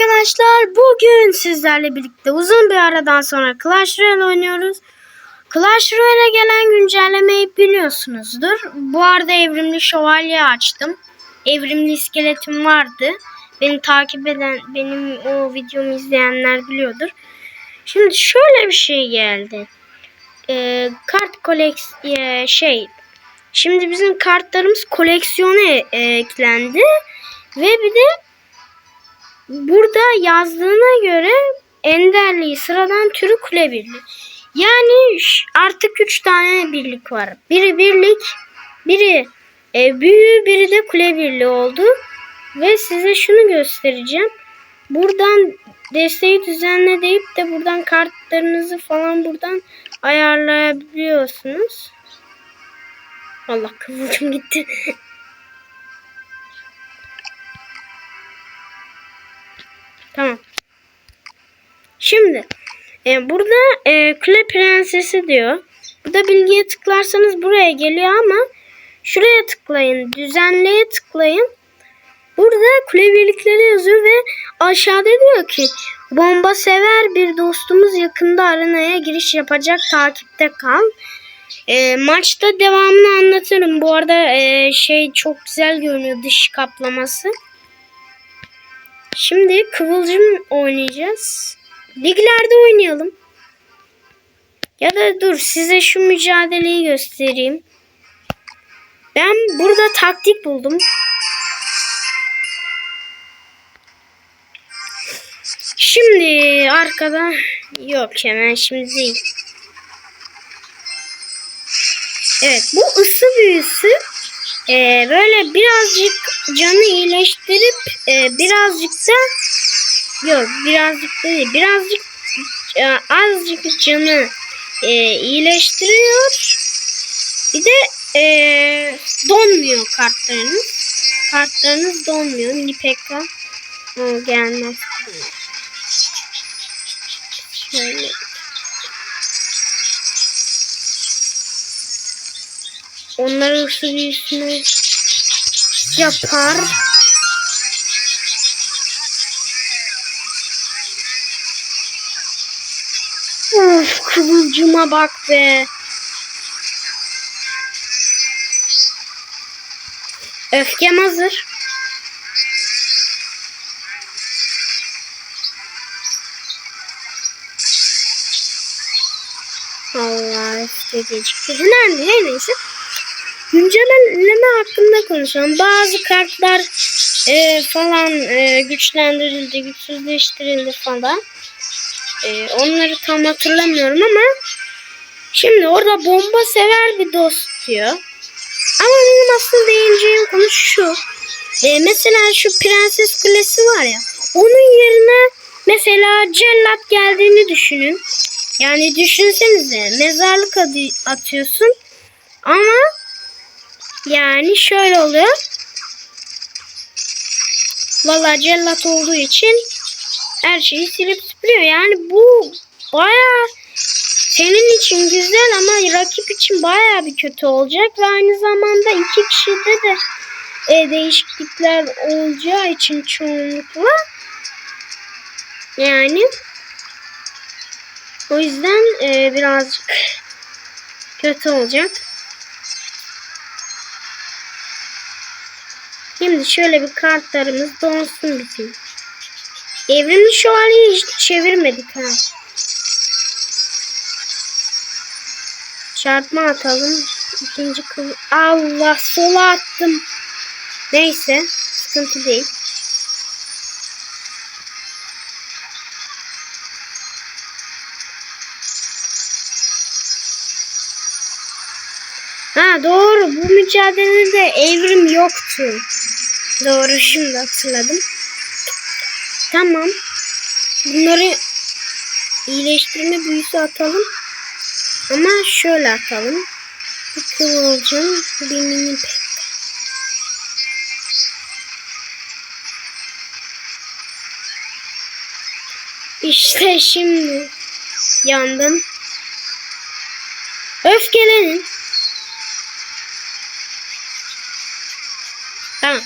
arkadaşlar bugün sizlerle birlikte uzun bir aradan sonra Clash Royale oynuyoruz. Clash Royale'e gelen güncellemeyi biliyorsunuzdur. Bu arada evrimli şövalye açtım. Evrimli iskeletim vardı. Beni takip eden, benim o videomu izleyenler biliyordur. Şimdi şöyle bir şey geldi. Ee, kart koleks e, şey. Şimdi bizim kartlarımız koleksiyona e- eklendi. Ve bir de Burada yazdığına göre enderliği sıradan türü kule birliği. Yani artık üç tane birlik var. Biri birlik, biri e, büyü, biri de kule birliği oldu. Ve size şunu göstereceğim. Buradan desteği düzenle deyip de buradan kartlarınızı falan buradan ayarlayabiliyorsunuz. Allah kıvılcım gitti. Tamam. Şimdi e, burada e, kule prensesi diyor. Burada bilgiye tıklarsanız buraya geliyor ama şuraya tıklayın. Düzenleye tıklayın. Burada kule birlikleri yazıyor ve aşağıda diyor ki bomba sever bir dostumuz yakında arenaya giriş yapacak takipte kal. E, maçta devamını anlatırım. Bu arada e, şey çok güzel görünüyor dış kaplaması. Şimdi Kıvılcım oynayacağız. Liglerde oynayalım. Ya da dur size şu mücadeleyi göstereyim. Ben burada taktik buldum. Şimdi arkada yok hemen şimdi değil. Evet bu ısı büyüsü e, böyle birazcık canı iyileştirip e, birazcık da yok birazcık da değil birazcık e, azıcık canı e, iyileştiriyor. Bir de e, donmuyor kartlarınız. Kartlarınız donmuyor. O gelmez. Şöyle. Onların ısı büyüsünü yapar. Of kıvılcıma bak be. Öfkem hazır. Allah öfke gecikti. Önemli her neyse. Güncelleme hakkında konuşalım. Bazı kartlar e, falan e, güçlendirildi, güçsüzleştirildi falan. E, onları tam hatırlamıyorum ama şimdi orada bomba sever bir dost diyor. Ama benim aslında değineceğim konu şu. E, mesela şu Prenses Kulesi var ya. Onun yerine mesela cellat geldiğini düşünün. Yani düşünsenize mezarlık adı atıyorsun. Ama yani şöyle oluyor. Valla cellat olduğu için her şeyi silip süpürüyor. Yani bu baya senin için güzel ama rakip için baya bir kötü olacak ve aynı zamanda iki kişide de e, değişiklikler olacağı için çoğunlukla yani o yüzden e, birazcık kötü olacak. Şimdi şöyle bir kartlarımız donsun bizim. Evrimli şövalyeyi hiç çevirmedik ha. Çarpma atalım. İkinci kıl. Allah sola attım. Neyse. Sıkıntı değil. Ha doğru. Bu mücadelede evrim yoktu. Doğru şimdi hatırladım. Tamam. Bunları iyileştirme büyüsü atalım. Ama şöyle atalım. Bir kıvılcım, bir mini pek. İşte şimdi yandım. Öfkelenin. Tamam.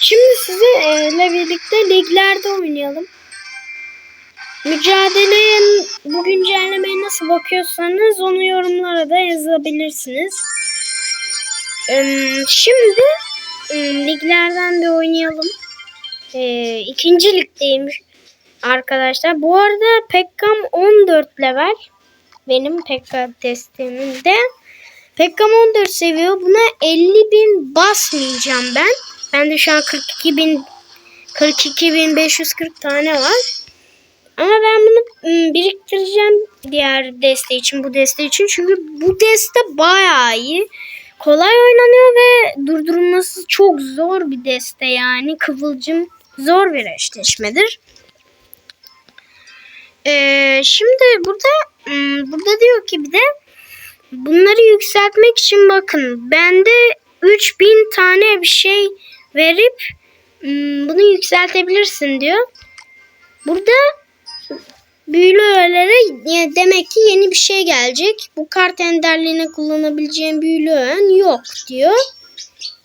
Şimdi sizinle birlikte liglerde oynayalım. Mücadeleye bu güncellemeye nasıl bakıyorsanız onu yorumlara da yazabilirsiniz. Şimdi e, liglerden bir oynayalım. Ee, ikinci ligdeyim arkadaşlar. Bu arada Pekkam 14 level. Benim Pekka testimimde. Pekkam 14 seviyor. Buna 50 bin basmayacağım ben. Bende şu an 42 bin 42.540 tane var. Ama ben bunu ım, biriktireceğim diğer deste için, bu deste için. Çünkü bu deste bayağı iyi. Kolay oynanıyor ve durdurulması çok zor bir deste yani. Kıvılcım zor bir eşleşmedir. Ee, şimdi burada ım, burada diyor ki bir de bunları yükseltmek için bakın bende 3000 tane bir şey verip ım, bunu yükseltebilirsin diyor. Burada büyülü öğelere demek ki yeni bir şey gelecek. Bu kart enderliğine kullanabileceğim büyülü öğen yok diyor.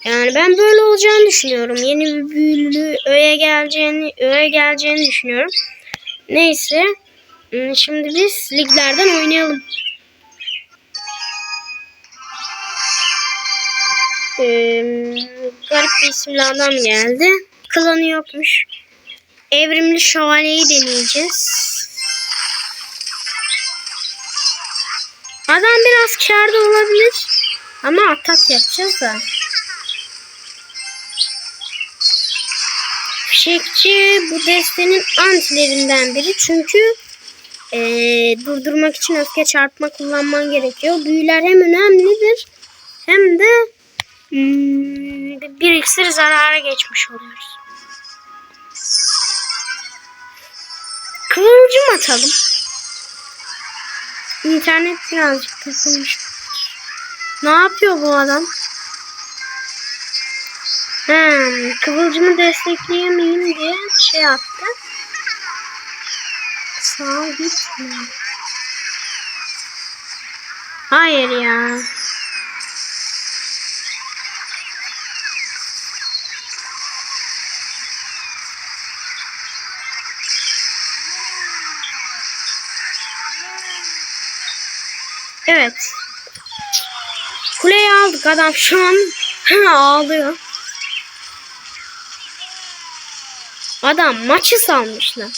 Yani ben böyle olacağını düşünüyorum. Yeni bir büyülü öğe geleceğini, öğe geleceğini düşünüyorum. Neyse. Hmm, Şimdi biz liglerden oynayalım. Ee, garip bir isimli adam geldi. Klanı yokmuş. Evrimli şövalyeyi deneyeceğiz. Adam biraz kârda olabilir. Ama atak yapacağız da. Fişekçi bu destenin antilerinden biri. Çünkü eee, durdurmak için öfke çarpma kullanman gerekiyor. Büyüler hem önemlidir hem de hmm, bir iksir zarara geçmiş oluyoruz. Kıvılcım atalım. İnternet birazcık takılmış. Ne yapıyor bu adam? Hmm, kıvılcımı destekleyemeyeyim diye şey attı. Sağ gitme. Hayır ya. Evet. Kuleyi aldık adam şu an ağlıyor. Adam maçı salmışlar.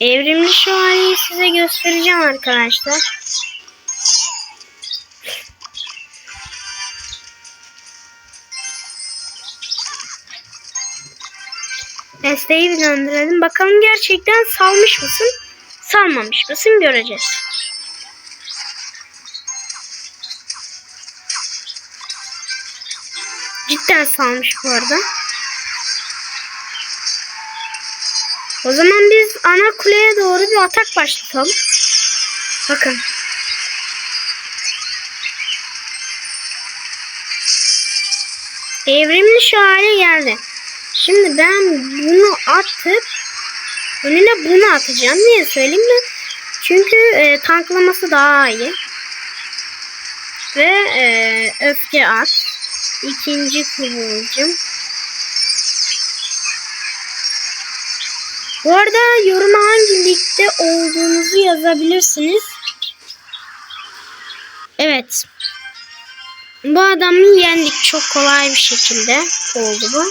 Evrimli şövalyeyi size göstereceğim arkadaşlar. Desteği bir döndürelim. Bakalım gerçekten salmış mısın? Salmamış mısın göreceğiz. Cidden salmış bu arada. O zaman biz ana kuleye doğru bir atak başlatalım. Bakın. Evrimli şu hale geldi. Şimdi ben bunu atıp önüne bunu atacağım. Niye söyleyeyim mi? Çünkü e, tanklaması daha iyi. Ve e, öfke at. İkinci kıvılcım. Bu arada yoruma hangi ligde olduğunuzu yazabilirsiniz. Evet. Bu adamı yendik çok kolay bir şekilde oldu bu.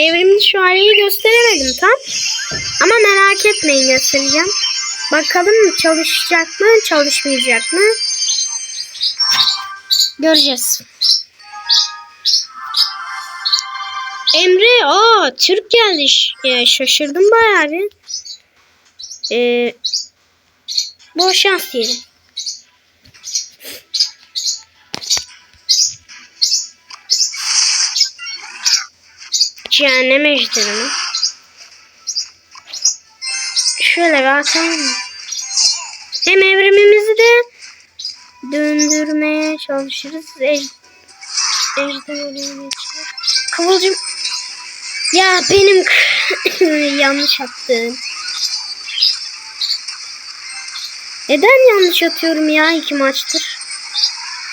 Evrimli şövalyeyi gösteremedim tam. Ama merak etmeyin göstereceğim. Bakalım çalışacak mı çalışmayacak mı? Göreceğiz. Emre, o Türk geldi. E, şaşırdım bayağı bir. E, bol şans diyelim. Cehennem ejderi mi? Şöyle bir atalım mı? Hem evrimimizi de döndürmeye çalışırız. Ej ejder geçiyor. Kıvılcım. Ya benim yanlış attım. Neden yanlış atıyorum ya iki maçtır?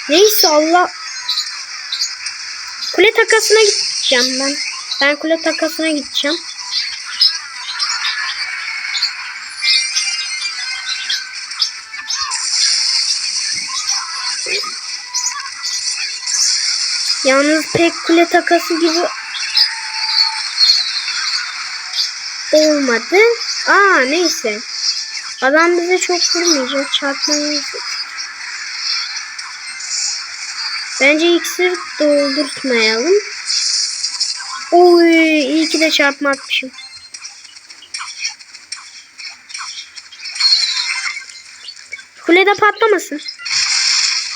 Neyse Allah. Kule takasına gideceğim ben. Ben kule takasına gideceğim. Yalnız pek kule takası gibi olmadı. Aa neyse. Adam bize çok vurmayacak. Çarpmayı Bence iksir doldurtmayalım. Oy iyi ki de çarpma atmışım. Kulede patlamasın.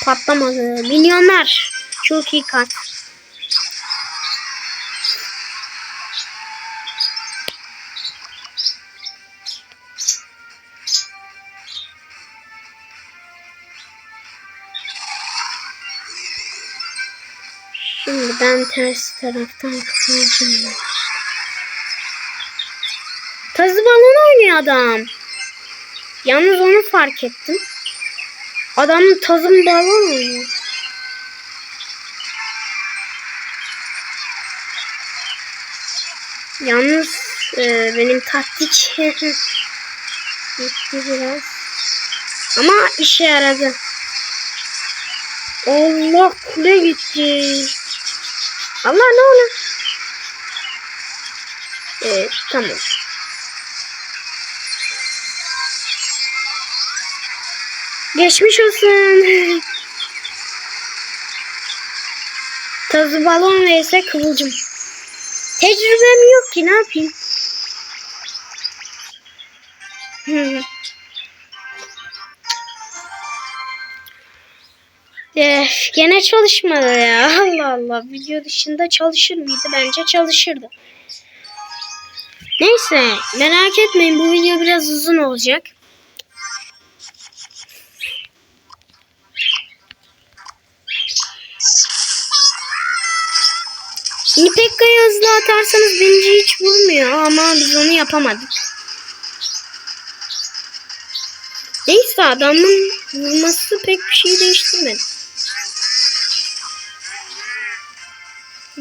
Patlamadı. Milyonlar. Çok iyi kart. Ben ters taraftan kıvırcım Tazı balon oynuyor adam. Yalnız onu fark ettim. Adam tazım balon oynuyor. Yalnız e, benim taktik gitti biraz. Ama işe yaradı. Allah kule gitti. Allah ne olur. Evet tamam. Geçmiş olsun. Tazı balon vs kıvılcım. Tecrübem yok ki ne yapayım? Hmm. Eh, gene çalışmadı ya. Allah Allah. Video dışında çalışır mıydı? Bence çalışırdı. Neyse. Merak etmeyin. Bu video biraz uzun olacak. Nipekka'yı hızlı atarsanız birinci hiç vurmuyor ama biz onu yapamadık. Neyse adamın vurması pek bir şey değiştirmedi.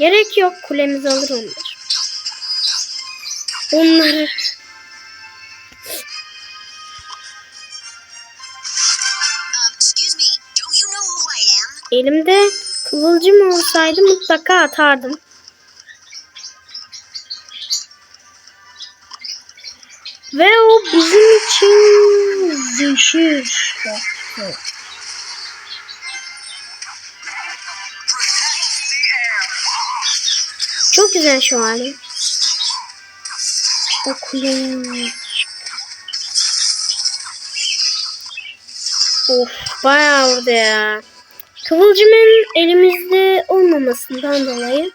Gerek yok kulemiz alır onlar. Onları elimde kıvılcım olsaydı mutlaka atardım. Ve o bizim için düşür. Çok güzel şu hali. O. Of bayağı orada ya. Kıvılcımın elimizde olmamasından dolayı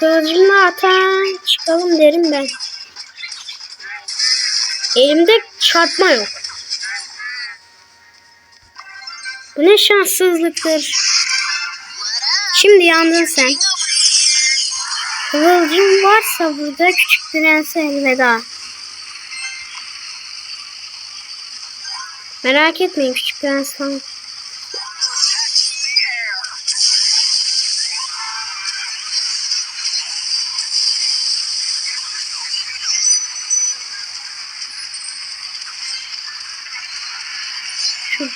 artık kıvılcımla atan çıkalım derim ben. Elimde çarpma yok. Bu ne şanssızlıktır. Şimdi yandın sen. Kıvılcım varsa burada küçük prense elveda. Merak etmeyin küçük prens falan.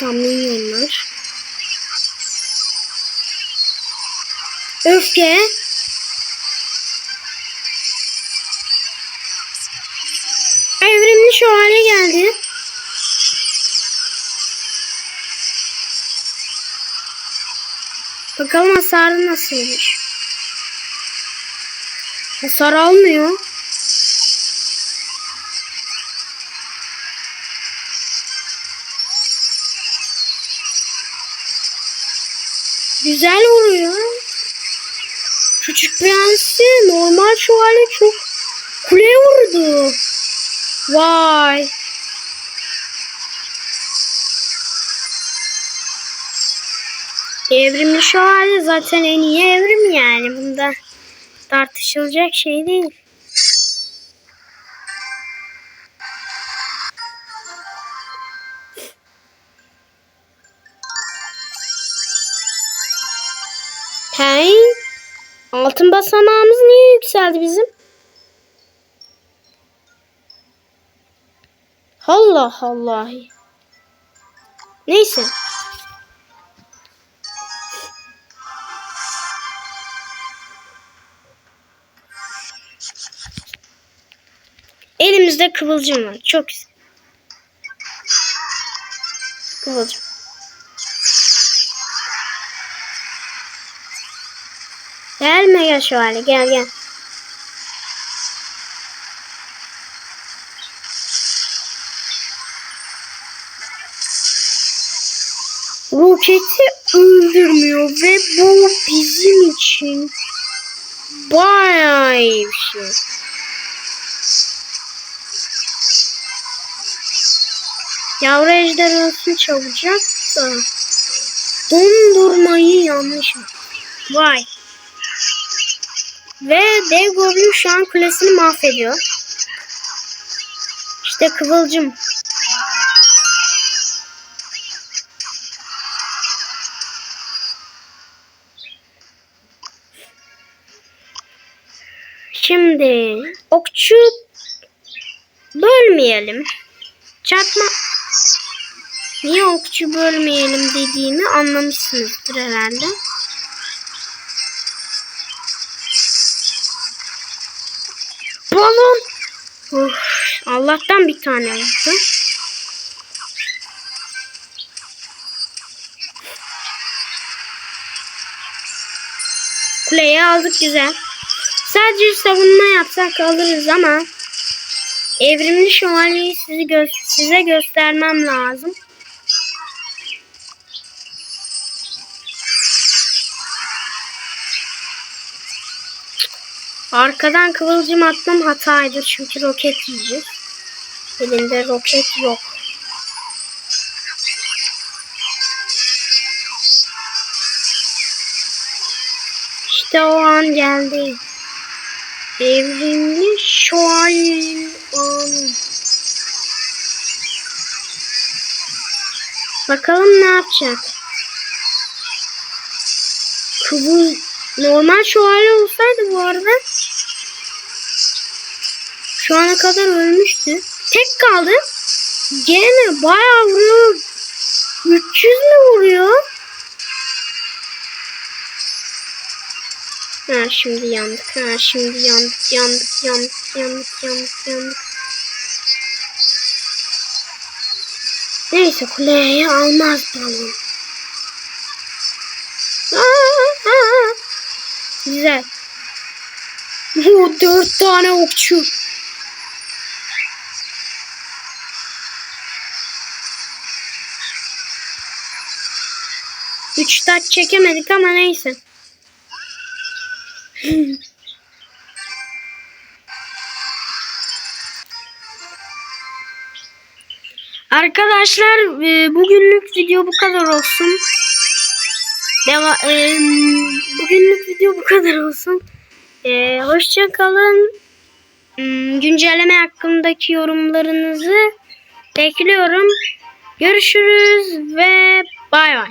Şuradan minyonlar. Öfke. Evrimli şövalye geldi. Bakalım hasarı nasılmış. Hasar almıyor. Güzel vuruyor. Küçük prensi normal şövalye çok kuleye vurdu. Vay. Evrimli şövalye zaten en iyi evrim yani. Bunda tartışılacak şey değil. Hey, altın basamağımız niye yükseldi bizim? Allah Allah. Neyse. Elimizde kıvılcım var. Çok güzel. Kıvılcım. Gel Mega Şövalye gel gel. Roketi öldürmüyor ve bu bizim için bayağı iyi bir şey. Yavru ejder ölsün çabucak da dondurmayı yanlış mı? Vay. Ve dev goblin şu an kulesini mahvediyor. İşte kıvılcım. Şimdi okçu bölmeyelim. Çarpma Niye okçu bölmeyelim dediğimi anlamışsınızdır herhalde. Allah'tan bir tane yaptı. Kuleyi aldık güzel. Sadece savunma yapsak alırız ama evrimli şövalyeyi sizi gö size göstermem lazım. Arkadan kıvılcım atmam hataydı çünkü roket yiyeceğiz. Elinde roket yok. İşte o an geldi. Evrimli şövalye anı. Bakalım ne yapacak. Kıvıl normal şövalye olsaydı bu arada şu ana kadar ölmüştü. Tek kaldı. Gene bayağı vuruyor. 300 mü vuruyor? Ha şimdi yandık. Ha şimdi yandık. Yandık. Yandık. Yandık. Yandık. Yandık. Neyse kuleyi almaz aa. Güzel. O dört tane okçu. Üç taç çekemedik ama neyse. Arkadaşlar e, bugünlük video bu kadar olsun. Deva e, bugünlük video bu kadar olsun. E, hoşça. Hmm, Güncelleme hakkındaki yorumlarınızı bekliyorum. Görüşürüz ve bay bay.